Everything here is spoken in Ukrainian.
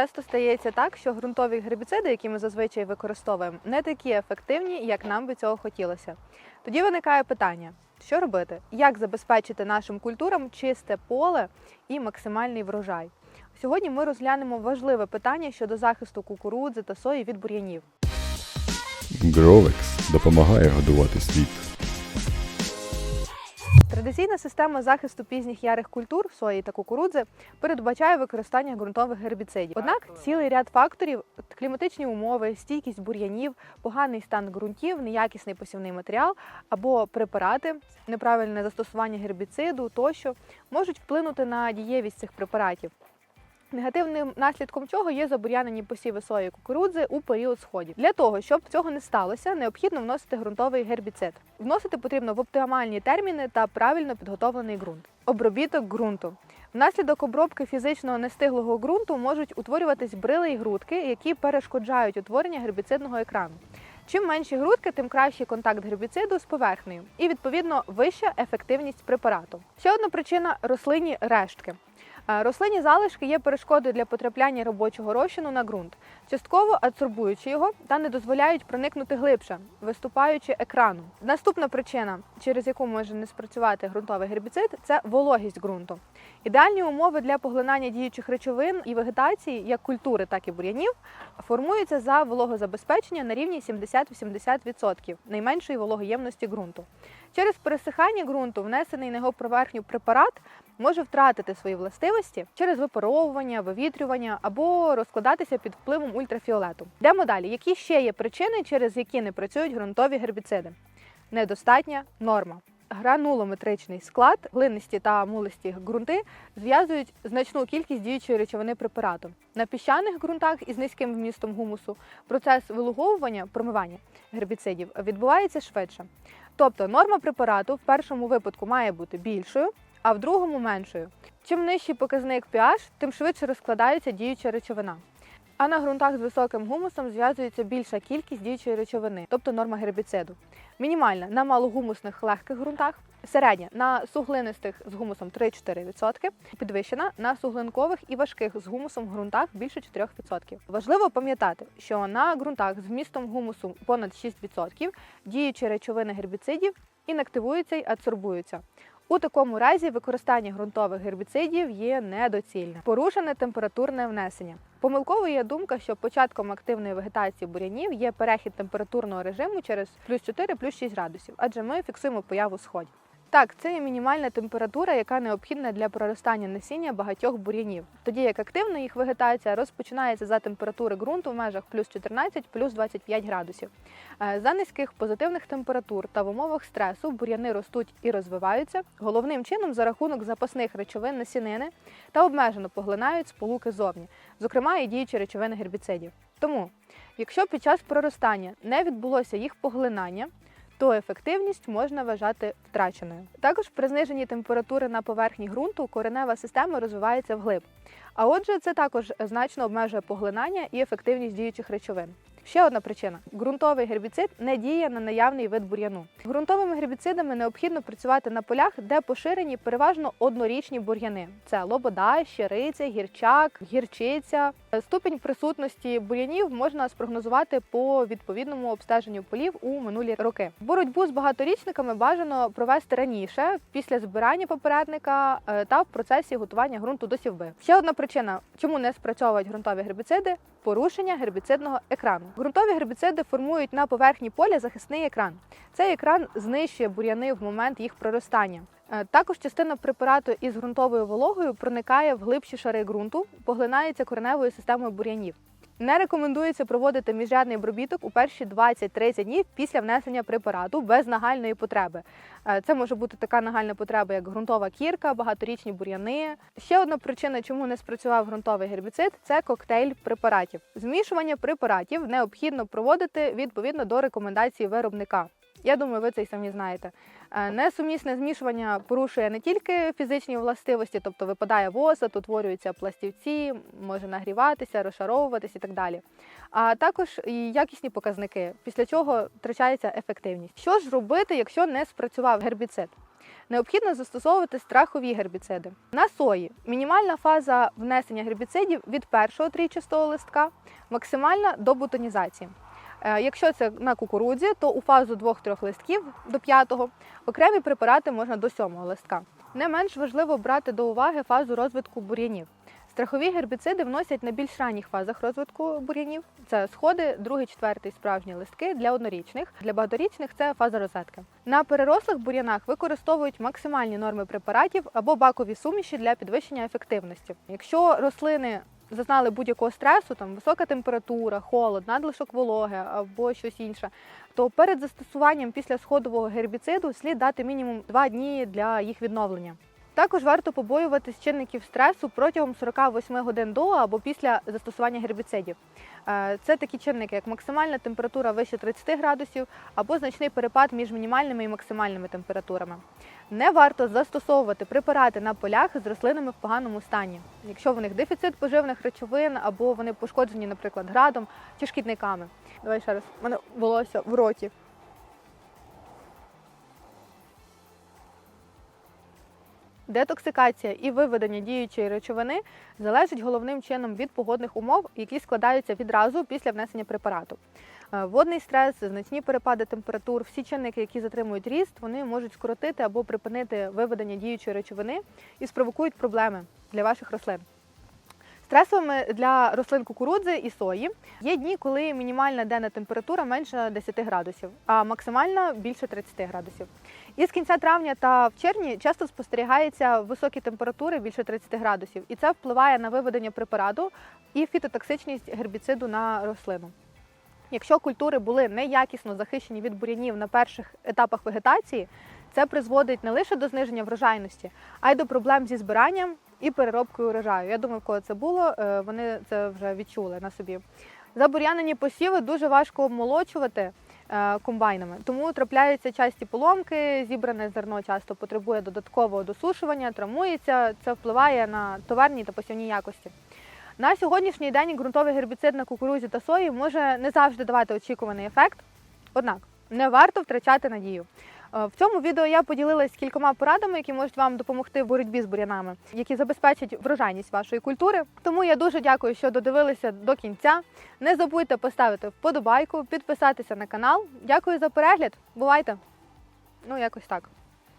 часто стається так, що ґрунтові гербіциди, які ми зазвичай використовуємо, не такі ефективні, як нам би цього хотілося. Тоді виникає питання: що робити? Як забезпечити нашим культурам чисте поле і максимальний врожай? Сьогодні ми розглянемо важливе питання щодо захисту кукурудзи та сої від бур'янів. Гровекс допомагає годувати світ. Традиційна система захисту пізніх ярих культур сої та кукурудзи передбачає використання ґрунтових гербіцидів. Однак цілий ряд факторів кліматичні умови, стійкість бур'янів, поганий стан ґрунтів, неякісний посівний матеріал або препарати, неправильне застосування гербіциду тощо можуть вплинути на дієвість цих препаратів. Негативним наслідком чого є забур'янені посіви сої кукурудзи у період сходів. Для того, щоб цього не сталося, необхідно вносити ґрунтовий гербіцид. Вносити потрібно в оптимальні терміни та правильно підготовлений ґрунт. Обробіток ґрунту. Внаслідок обробки фізично нестиглого ґрунту можуть утворюватись брили і грудки, які перешкоджають утворення гербіцидного екрану. Чим менші грудки, тим кращий контакт гербіциду з поверхнею і відповідно вища ефективність препарату. Ще одна причина рослинні рештки. Рослинні залишки є перешкодою для потрапляння робочого розчину на ґрунт, частково адсорбуючи його та не дозволяють проникнути глибше, виступаючи екрану. Наступна причина, через яку може не спрацювати ґрунтовий гербіцид, це вологість ґрунту. Ідеальні умови для поглинання діючих речовин і вегетації, як культури, так і бур'янів, формуються за вологозабезпечення на рівні 70-80% найменшої вологоємності ґрунту. Через пересихання ґрунту внесений на його поверхню препарат може втратити свої властивості через випаровування, вивітрювання або розкладатися під впливом ультрафіолету. Йдемо далі. Які ще є причини, через які не працюють ґрунтові гербіциди? Недостатня норма. Гранулометричний склад, глинисті та мулисті ґрунти зв'язують значну кількість діючої речовини препарату. На піщаних ґрунтах із низьким вмістом гумусу процес вилуговування, промивання гербіцидів відбувається швидше. Тобто норма препарату в першому випадку має бути більшою, а в другому меншою. Чим нижчий показник pH, тим швидше розкладається діюча речовина. А на ґрунтах з високим гумусом зв'язується більша кількість діючої речовини, тобто норма гербіциду. Мінімальна на малогумусних легких ґрунтах, середня на суглинистих з гумусом 3-4%, підвищена на суглинкових і важких з гумусом ґрунтах більше 4%. Важливо пам'ятати, що на ґрунтах з вмістом гумусу понад 6% діючі речовини гербіцидів інактивуються й адсорбуються. У такому разі використання ґрунтових гербіцидів є недоцільне. Порушене температурне внесення. Помилковою є думка, що початком активної вегетації бур'янів є перехід температурного режиму через плюс 4 плюс 6 градусів, адже ми фіксуємо появу сходів. Так, це є мінімальна температура, яка необхідна для проростання насіння багатьох бур'янів, тоді як активна їх вегетація розпочинається за температури ґрунту в межах плюс 14 плюс 25 градусів. Е, За низьких позитивних температур та в умовах стресу бур'яни ростуть і розвиваються головним чином за рахунок запасних речовин насінини та обмежено поглинають сполуки зовні, зокрема і діючі речовини гербіцидів. Тому, якщо під час проростання не відбулося їх поглинання, то ефективність можна вважати втраченою. Також при зниженні температури на поверхні ґрунту коренева система розвивається вглиб. А отже, це також значно обмежує поглинання і ефективність діючих речовин. Ще одна причина: ґрунтовий гербіцид не діє на наявний вид бур'яну. Ґрунтовими гербіцидами необхідно працювати на полях, де поширені переважно однорічні бур'яни: це лобода, щириця, гірчак, гірчиця. Ступінь присутності бур'янів можна спрогнозувати по відповідному обстеженню полів у минулі роки. Боротьбу з багаторічниками бажано провести раніше, після збирання попередника е, та в процесі готування ґрунту до сівби. Ще одна причина, чому не спрацьовують ґрунтові гербіциди порушення гербіцидного екрану. Ґрунтові гербіциди формують на поверхні поля захисний екран. Цей екран знищує бур'яни в момент їх проростання. Е, Також частина препарату із ґрунтовою вологою проникає в глибші шари ґрунту, поглинається кореневою системою бур'янів. Не рекомендується проводити міжрядний обробіток у перші 20-30 днів після внесення препарату без нагальної потреби. Е, Це може бути така нагальна потреба, як ґрунтова кірка, багаторічні бур'яни. Ще одна причина, чому не спрацював ґрунтовий гербіцид, це коктейль препаратів. Змішування препаратів необхідно проводити відповідно до рекомендацій виробника. Я думаю, ви це й самі знаєте. Е, Несумісне змішування порушує не тільки фізичні властивості, тобто випадає восад, утворюються пластівці, може нагріватися, розшаровуватися і так далі. А також і якісні показники, після чого втрачається ефективність. Що ж робити, якщо не спрацював гербіцид? необхідно застосовувати страхові гербіциди. На сої мінімальна фаза внесення гербіцидів від першого трійчастого листка, максимальна до бутонізації. Е, Якщо це на кукурудзі, то у фазу двох-трьох листків до п'ятого окремі препарати можна до сьомого листка. Не менш важливо брати до уваги фазу розвитку бур'янів. Страхові гербіциди вносять на більш ранніх фазах розвитку бур'янів. Це сходи, другий, четвертий справжні листки для однорічних. Для багаторічних це фаза розетки. На перерослих бур'янах використовують максимальні норми препаратів або бакові суміші для підвищення ефективності. Якщо рослини зазнали будь-якого стресу, там висока температура, холод, надлишок вологи або щось інше, то перед застосуванням після сходового гербіциду слід дати мінімум 2 дні для їх відновлення. Також варто побоюватись чинників стресу протягом 48 годин до або після застосування гербіцидів. Е, Це такі чинники, як максимальна температура вище 30 градусів або значний перепад між мінімальними і максимальними температурами. Не варто застосовувати препарати на полях з рослинами в поганому стані, якщо в них дефіцит поживних речовин або вони пошкоджені, наприклад, градом чи шкідниками. Давай ще раз, у мене волосся в роті. Детоксикація і виведення діючої речовини залежить головним чином від погодних умов, які складаються відразу після внесення препарату. Е, Водний стрес, значні перепади температур, всі чинники, які затримують ріст, вони можуть скоротити або припинити виведення діючої речовини і спровокують проблеми для ваших рослин. Стресовими для рослин кукурудзи і сої є дні, коли мінімальна денна температура менше 10 градусів, а максимальна більше 30 градусів. І з кінця травня та в червні часто спостерігаються високі температури більше 30 градусів, і це впливає на виведення препарату і фітотоксичність гербіциду на рослину. Якщо культури були неякісно захищені від бур'янів на перших етапах вегетації, це призводить не лише до зниження врожайності, а й до проблем зі збиранням і переробкою урожаю. Я думаю, кого це було, е, вони це вже відчули на собі. Забур'янені посіви дуже важко обмолочувати е, комбайнами, тому трапляються часті поломки, зібране зерно часто потребує додаткового досушування, травмується. Це впливає на товарні та посівні якості. На сьогоднішній день ґрунтовий гербіцид на кукурузі та сої може не завжди давати очікуваний ефект, однак не варто втрачати надію. Е, В цьому відео я поділилась кількома порадами, які можуть вам допомогти в боротьбі з бур'янами, які забезпечать врожайність вашої культури. Тому я дуже дякую, що додивилися до кінця. Не забудьте поставити вподобайку, підписатися на канал. Дякую за перегляд. Бувайте! Ну, якось так.